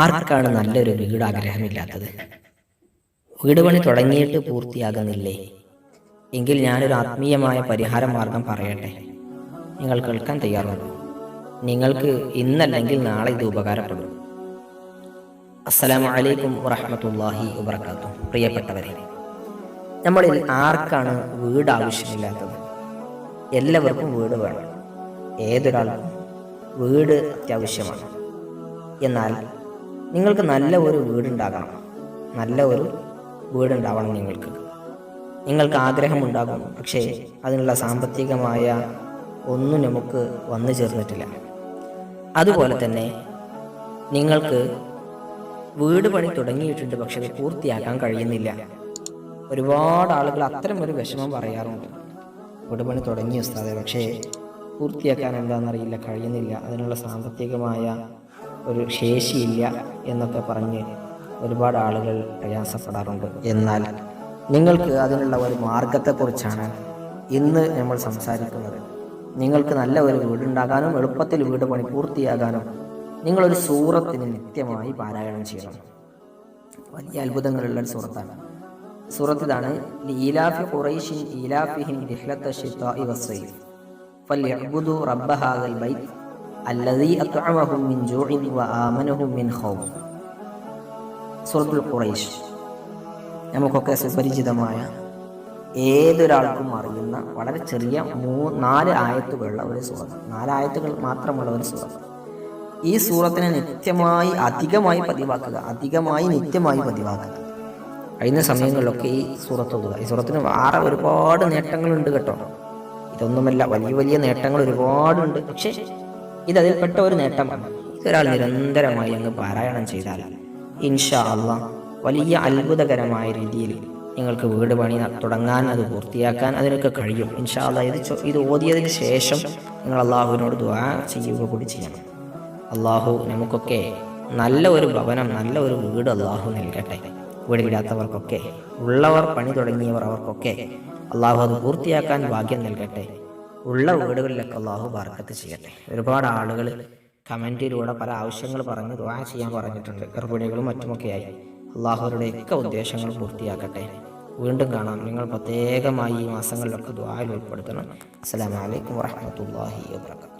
ആർക്കാണ് നല്ലൊരു വീട് ആഗ്രഹമില്ലാത്തത് വീട് പണി തുടങ്ങിയിട്ട് പൂർത്തിയാകുന്നില്ലേ? എങ്കിൽ ഞാനൊരു ആത്മീയമായ പരിഹാര മാർഗം പറയട്ടെ. നിങ്ങൾ കേൾക്കാൻ തയ്യാറുണ്ടോ? നിങ്ങൾക്ക് ഇന്നല്ലെങ്കിൽ നാളെ ഇത് ഉപകാരപ്പെടും. അസ്സലാമു അലൈക്കും വറഹ്മത്തുള്ളാഹി വബർക്കാത്തു പ്രിയപ്പെട്ടവരെ നമ്മളിൽ ആർക്കാണ് വീട് ആവശ്യമില്ലാത്തത് എല്ലാവർക്കും വീട് വേണം. ഏതൊരാൾക്കും വീട് അത്യാവശ്യമാണ്. എന്നാൽ നിങ്ങൾക്ക് നല്ല ഒരു വീടുണ്ടാകണം. നല്ല ഒരു വീടുണ്ടാവണം നിങ്ങൾക്ക്. നിങ്ങൾക്ക് ആഗ്രഹമുണ്ടാകും പക്ഷേ അതിനുള്ള സാമ്പത്തികമായ ഒന്നും നമുക്ക് വന്നു ചേർന്നിട്ടില്ല. അതുപോലെ തന്നെ നിങ്ങൾക്ക് വീട് പണി തുടങ്ങിയിട്ടുണ്ട് പക്ഷെ അത് പൂർത്തിയാക്കാൻ കഴിയുന്നില്ല. ഒരുപാട് ആളുകൾ അത്തരം ഒരു വിഷമം പറയാറുണ്ട്. വീട് പണി തുടങ്ങി ഉസ്താദെ പക്ഷേ പൂർത്തിയാക്കാൻ എന്താണെന്നറിയില്ല കഴിയുന്നില്ല. അതിനുള്ള സാമ്പത്തികമായ ഒരു ശേഷിയില്ല എന്നൊക്കെ പറഞ്ഞ് ഒരുപാട് ആളുകൾ പ്രയാസപ്പെടാറുണ്ട്. എന്നാൽ നിങ്ങൾക്ക് അതിനുള്ള ഒരു മാർഗത്തെക്കുറിച്ചാണ് ഇന്ന് നമ്മൾ സംസാരിക്കുന്നത്. നിങ്ങൾക്ക് നല്ല ഒരു വീടുണ്ടാകാനും എളുപ്പത്തിൽ വീട് പണി പൂർത്തിയാകാനും നിങ്ങളൊരു സൂറത്തിന് നിത്യമായി പാരായണം ചെയ്യണം. വലിയ അത്ഭുതങ്ങളുള്ള ഒരു സൂറത്താണ്. സൂറത്ത് ഇതാണ് ഈലാഫി ഖുറൈഷിൻ ഈലാഫിഹിം റിഹ്ലത്ത ശിത്താഇ വസ്സൈഫ് ഫല്യഅ്ബുദു റബ്ബ ഹാദൽ ബൈത്ത്. അല്ലദീ മിൻ ജൂഇൻ ആമനഹും മിൻ ഖൗഫ് നമുക്കൊക്കെ സുപരിചിതമായ ഏതൊരാൾക്കും അറിയുന്ന വളരെ ചെറിയ മൂ നാല് ആയത്തുകളുള്ള ഒരു സൂറത്ത്. നാലായത്തുകൾ മാത്രമുള്ള ഒരു സൂറത്ത്. ഈ സൂറത്തിനെ നിത്യമായി അധികമായി പതിവാക്കുക. അധികമായി നിത്യമായി പതിവാക്കുക. കഴിഞ്ഞ സമയങ്ങളിലൊക്കെ ഈ സൂറത്ത് ഓതുക. ഈ സൂറത്തിന് വേറെ ഒരുപാട് നേട്ടങ്ങളുണ്ട് കേട്ടോ. ഇതൊന്നുമല്ല വലിയ വലിയ നേട്ടങ്ങൾ ഒരുപാടുണ്ട്. പക്ഷേ ഇത് അതിൽപ്പെട്ട ഒരു നേട്ടമാണ് ഒരാൾ നിരന്തരമായി അങ്ങ് പാരായണം ചെയ്താൽ ഇൻഷാ അള്ളാ വലിയ അത്ഭുതകരമായ രീതിയിൽ നിങ്ങൾക്ക് വീട് പണി തുടങ്ങാൻ അത് പൂർത്തിയാക്കാൻ അതിനൊക്കെ കഴിയും. ഇൻഷാ അള്ളാ ഇത് ഇത് ഓതിയതിന് ശേഷം നിങ്ങൾ അള്ളാഹുവിനോട് ദ്വാ ചെയ്യുക കൂടി ചെയ്യണം. അള്ളാഹു നമുക്കൊക്കെ നല്ല ഒരു ഭവനം നല്ല ഒരു വീട് അള്ളാഹു നൽകട്ടെ. വീടില്ലാത്തവർക്കൊക്കെ ഉള്ളവർ പണി തുടങ്ങിയവർ അവർക്കൊക്കെ അള്ളാഹു അത് പൂർത്തിയാക്കാൻ ഭാഗ്യം നൽകട്ടെ. ഉള്ള വീടുകളിലൊക്കെ അള്ളാഹു ബർക്കത്ത് ചെയ്യട്ടെ. ഒരുപാട് ആളുകൾ കമന്റിലൂടെ പല ആവശ്യങ്ങൾ പറഞ്ഞ് ദുവാ ചെയ്യാൻ പറഞ്ഞിട്ടുണ്ട്. ഗർഭിണികളും മറ്റുമൊക്കെയായി. അള്ളാഹുവരുടെയൊക്കെ ഉദ്ദേശങ്ങൾ പൂർത്തിയാക്കട്ടെ. വീണ്ടും കാണാം. നിങ്ങൾ പ്രത്യേകമായി ഈ മാസങ്ങളിലൊക്കെ ദ്വായിൽ ഉൾപ്പെടുത്തണം. അസ്സലാമലൈക്കും വാഹമത്തല്ലാഹി വാബർക്കാത്തു